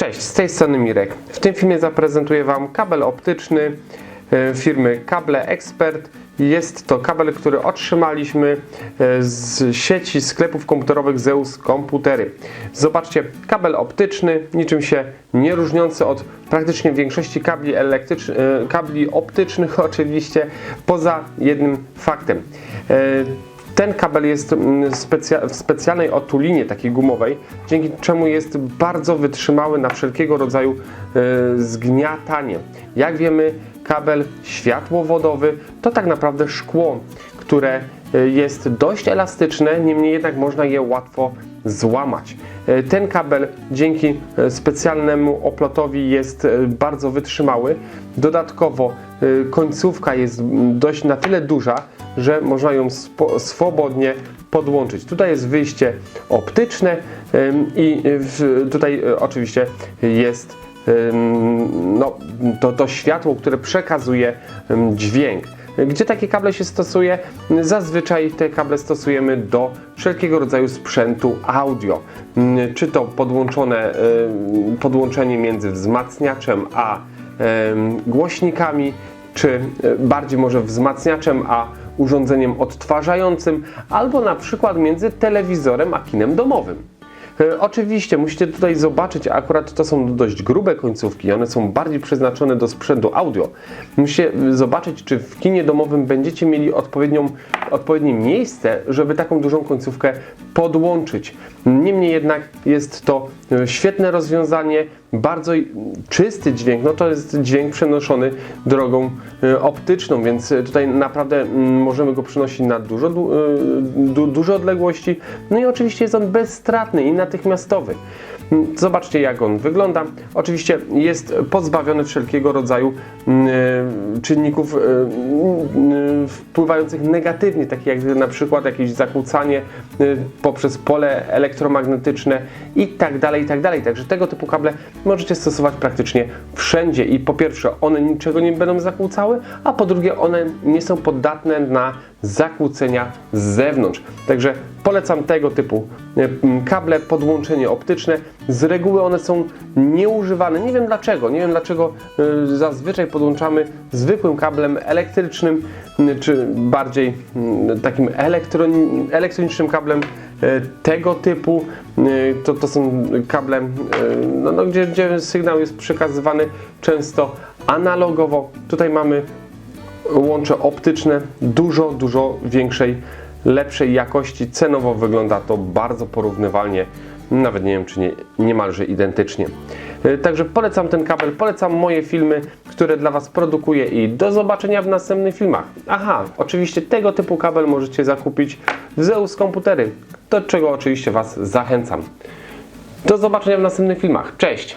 Cześć, z tej strony Mirek. W tym filmie zaprezentuję Wam kabel optyczny e, firmy Kable Expert. Jest to kabel, który otrzymaliśmy e, z sieci sklepów komputerowych Zeus Komputery. Zobaczcie, kabel optyczny, niczym się nie różniący od praktycznie większości kabli, elektrycz- e, kabli optycznych oczywiście, poza jednym faktem. Ten kabel jest mm, w specjalnej otulinie takiej gumowej, dzięki czemu jest bardzo wytrzymały na wszelkiego rodzaju e, zgniatanie. Jak wiemy, kabel światłowodowy to tak naprawdę szkło, które e, jest dość elastyczne, niemniej jednak można je łatwo złamać. E, Ten kabel dzięki specjalnemu oplotowi jest bardzo wytrzymały. Dodatkowo końcówka jest dość na tyle duża, że można ją swobodnie podłączyć. Tutaj jest wyjście optyczne i tutaj y, oczywiście jest no, to, to światło, które przekazuje dźwięk. Gdzie takie kable się stosuje? Zazwyczaj te kable stosujemy do wszelkiego rodzaju sprzętu audio. Czy to podłączone, podłączenie między wzmacniaczem a głośnikami, czy e, bardziej może wzmacniaczem a urządzeniem odtwarzającym, albo na przykład między telewizorem a kinem domowym. E, Oczywiście musicie tutaj zobaczyć, akurat to są dość grube końcówki, one są bardziej przeznaczone do sprzętu audio. Musicie zobaczyć, czy w kinie domowym będziecie mieli odpowiednią, odpowiednie miejsce, żeby taką dużą końcówkę podłączyć. Niemniej jednak jest to e, świetne rozwiązanie, bardzo czysty dźwięk, no to jest dźwięk przenoszony drogą e, optyczną, więc e, tutaj naprawdę mm, możemy go przynosić na dużo, du, e, du, duże odległości. No i oczywiście jest on bezstratny i natychmiastowy. Zobaczcie jak on wygląda. Oczywiście jest pozbawiony wszelkiego rodzaju mm, e, czynników e, mm, wpływających negatywnie, takich jak na przykład jakieś zakłócanie e, poprzez pole elektromagnetyczne i tak dalej, i tak dalej. Także tego typu kable możecie stosować praktycznie wszędzie i po pierwsze one niczego nie będą zakłócały, a po drugie one nie są podatne na zakłócenia z zewnątrz. Także polecam tego typu e, kable, podłączenie optyczne. Z reguły one są nieużywane. Nie wiem dlaczego. Nie wiem dlaczego e, zazwyczaj podłączamy zwykłym kablem elektrycznym, czy bardziej takim elektroni- elektronicznym kablem e, tego typu. To, to są kable, no, no, gdzie, gdzie sygnał jest przekazywany często analogowo. Tutaj mamy łącze optyczne dużo, dużo większej, lepszej jakości. Cenowo wygląda to bardzo porównywalnie, nawet nie wiem czy nie, niemalże identycznie. E, Także polecam ten kabel, polecam moje filmy, które dla Was produkuję i do zobaczenia w następnych filmach. Aha, oczywiście tego typu kabel możecie zakupić w Zeus Komputery, do czego oczywiście Was zachęcam. Do zobaczenia w następnych filmach. Cześć!